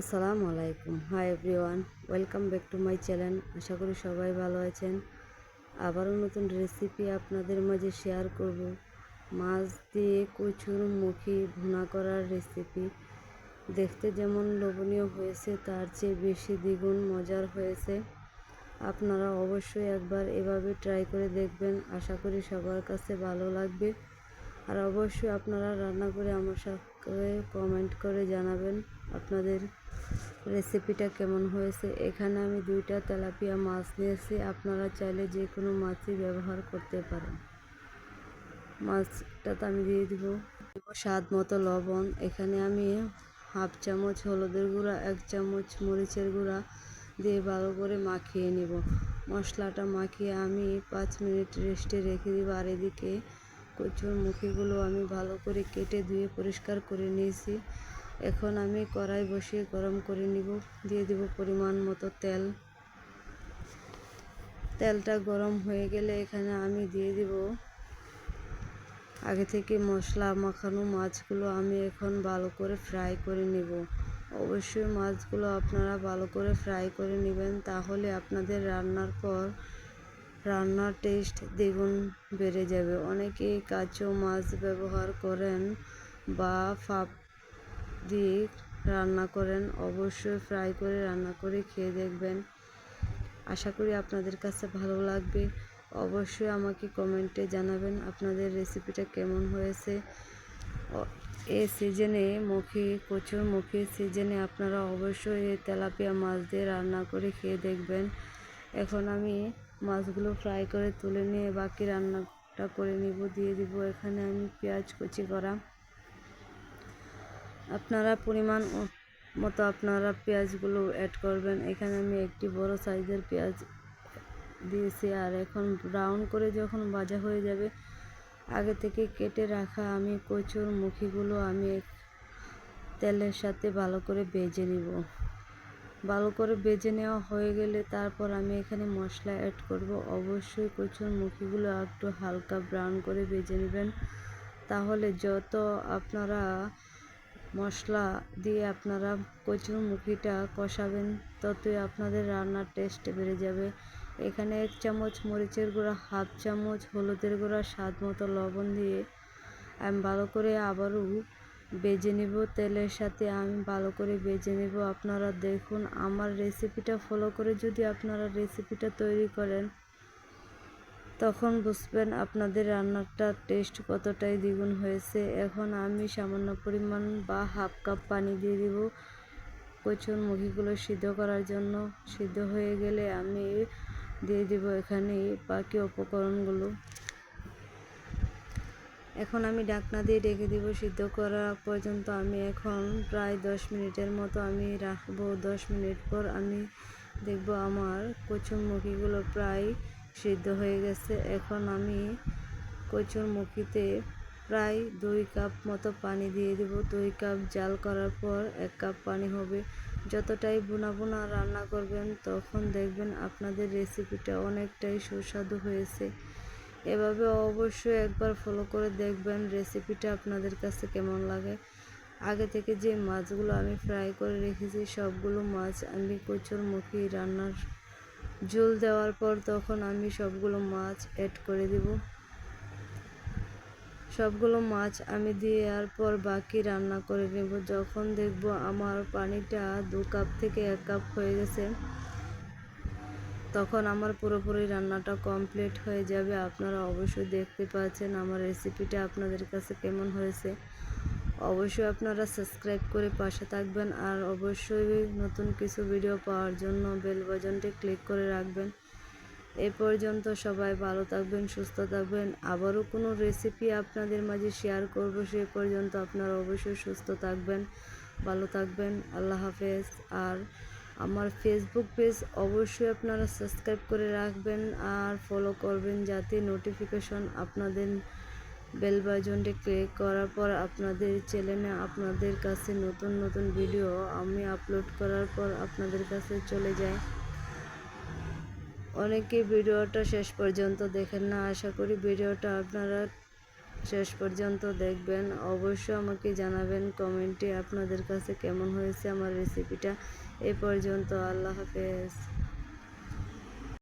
আসসালামু আলাইকুম। Hi everyone welcome back to my channel আশা করি সবাই ভালো আছেন। আবারও নতুন রেসিপি আপনাদের মাঝে শেয়ার করব। মাছ দিয়ে কচুর মুখি ভুনা করার রেসিপি দেখতে যেমন লোভনীয় হয়েছে, তার চেয়ে বেশি দ্বিগুণ মজার হয়েছে। আপনারা অবশ্যই একবার এভাবে ট্রাই করে দেখবেন। আশা করি সবার কাছে ভালো লাগবে। আর অবশ্যই আপনারা রান্না করে আমার সাথে কমেন্ট করে জানাবেন আপনাদের রেসিপিটা কেমন হয়েছে। এখানে আমি দুইটা তেলাপিয়া মাছ নিয়েছি। আপনারা চাইলে যে কোনো মাছই ব্যবহার করতে পারেন। মাছটাতে আমি দিয়ে দিব। স্বাদ মতো লবণ। এখানে আমি হাফ চামচ হলুদের গুঁড়া, এক চামচ মরিচের গুঁড়া দিয়ে ভালো করে মাখিয়ে নিব। মশলাটা মাখিয়ে আমি পাঁচ মিনিট রেস্টে রেখে দিব। আর এদিকে কচুর মুখিগুলো আমি ভালো করে কেটে ধুয়ে পরিষ্কার করে নিয়েছি। এখন আমি কড়াই বসিয়ে গরম করে নিব। দিয়ে দিব পরিমাণ মতো তেল। তেলটা গরম হয়ে গেলে এখানে আমি দিয়ে দিব আগে থেকে মশলা মাখানো মাছগুলো আমি এখন ভালো করে ফ্রাই করে নিব। অবশ্যই মাছগুলো আপনারা ভালো করে ফ্রাই করে নেবেন, তাহলে আপনাদের রান্নার পর রান্নার টেস্ট দ্বিগুণ বেড়ে যাবে। অনেকেই কাঁচো মাছ ব্যবহার করেন বা ফাপ দিয়ে রান্না করেন। অবশ্যই ফ্রাই করে রান্না করে খেয়ে দেখবেন। আশা করি আপনাদের কাছে ভালো লাগবে। অবশ্যই আমাকে কমেন্টে জানাবেন আপনাদের রেসিপিটা কেমন হয়েছে। এ সিজনে মুখে, কচুর মুখি সিজনে আপনারা অবশ্যই তেলাপিয়া মাছ দিয়ে রান্না করে খেয়ে দেখবেন। এখন আমি মাছগুলো ফ্রাই করে তুলে নিয়ে বাকি রান্নাটা করে নিব, দিয়ে দিব। এখানে আমি পেঁয়াজ কুচি করা। আপনারা পরিমাণ মতো আপনারা পেঁয়াজগুলো অ্যাড করবেন। এখানে আমি একটি বড় সাইজের পেঁয়াজ দিয়েছি আর এখন ব্রাউন করে যখন ভাজা হয়ে যাবে, আগে থেকে কেটে রাখা আমি কচুর মুখিগুলো আমি তেলের সাথে ভালো করে বেজে নিব। ভালো করে বেজে নেওয়া হয়ে গেলে তারপর আমি এখানে মশলা অ্যাড করব। অবশ্যই কচুর মুখিগুলো একটু হালকা ব্রাউন করে বেজে নেবেন। তাহলে যত আপনারা মশলা দিয়ে আপনারা কচুর মুখিটা কষাবেন, ততই আপনাদের রান্নার টেস্ট বেড়ে যাবে। এখানে এক চামচ মরিচের গুঁড়া, হাফ চামচ হলুদের গুঁড়া, স্বাদ মতো লবণ দিয়ে আমি ভালো করে আবারও বেজে নেব তেলের সাথে, আমি ভালো করে বেজে নেব। আপনারা দেখুন, আমার রেসিপিটা ফলো করে যদি আপনারা রেসিপিটা তৈরি করেন, তখন বুঝবেন আপনাদের রান্নাটার টেস্ট কতটাই দ্বিগুণ হয়েছে। এখন আমি সামান্য পরিমাণ বা হাফ কাপ পানি দিয়ে দিব কচুর মুখিগুলো সিদ্ধ করার জন্য। সিদ্ধ হয়ে গেলে আমি দিয়ে দিব এখানে বাকি উপকরণগুলো। এখন আমি ডাকনা দিয়ে ডেকে দিব সিদ্ধ করা পর্যন্ত আমি এখন প্রায় দশ মিনিটের মতো আমি রাখব। দশ মিনিট পর আমি দেখব আমার কচুর মুখিগুলো প্রায় সিদ্ধ হয়ে গেছে। এখন আমি কচুর মুখিতে প্রায় দুই কাপ মতো পানি দিয়ে দেব। দুই কাপ জাল করার পর এক কাপ পানি হবে। যতটাই বোনা বোনা রান্না করবেন, তখন দেখবেন আপনাদের রেসিপিটা অনেকটাই সুস্বাদু হয়েছে। এভাবে অবশ্যই একবার ফলো করে দেখবেন রেসিপিটা আপনাদের কাছে কেমন লাগে। আগে থেকে যে মাছগুলো আমি ফ্রাই করে রেখেছি, সবগুলো মাছ আমি কচুর মুখি রান্নার ঝোল দেওয়ার পর তখন আমি সবগুলো মাছ অ্যাড করে দেব। সবগুলো মাছ আমি দেওয়ার পর বাকি রান্না করে নেব। যখন দেখব আমার পানিটা দু কাপ থেকে এক কাপ হয়ে গেছে তখন আমার পুরোপুরি রান্নাটা কমপ্লিট হয়ে যাবে। আপনারা অবশ্যই দেখতে পাচ্ছেন আমার রেসিপিটা আপনাদের কাছে কেমন হয়েছে। অবশ্যই আপনারা সাবস্ক্রাইব করে পাশে থাকবেন আর অবশ্যই নতুন কিছু ভিডিও পাওয়ার জন্য বেল বাটনটি ক্লিক করে রাখবেন। এ পর্যন্ত সবাই ভালো থাকবেন, সুস্থ থাকবেন। আবারও কোনো রেসিপি আপনাদের মাঝে শেয়ার করব, সে পর্যন্ত আপনারা অবশ্যই সুস্থ থাকবেন, ভালো থাকবেন। আল্লাহ হাফেজ। আর আমার ফেসবুক পেজ অবশ্যই আপনারা সাবস্ক্রাইব করে রাখবেন আর ফলো করবেন যাতে নোটিফিকেশন আপনাদের বেল বাজনটি ক্লিক করার পর আপনাদের চ্যানেলে আপনাদের কাছে নতুন নতুন ভিডিও আমি আপলোড করার পর আপনাদের কাছে চলে যায়। অনেকেই ভিডিওটা শেষ পর্যন্ত দেখেন না, আশা করি ভিডিওটা আপনারা শেষ পর্যন্ত দেখবেন। অবশ্যই আমাকে জানাবেন কমেন্টে আপনাদের কাছে কেমন হয়েছে আমার রেসিপিটা এ পর্যন্ত আল্লাহ হাফেজ।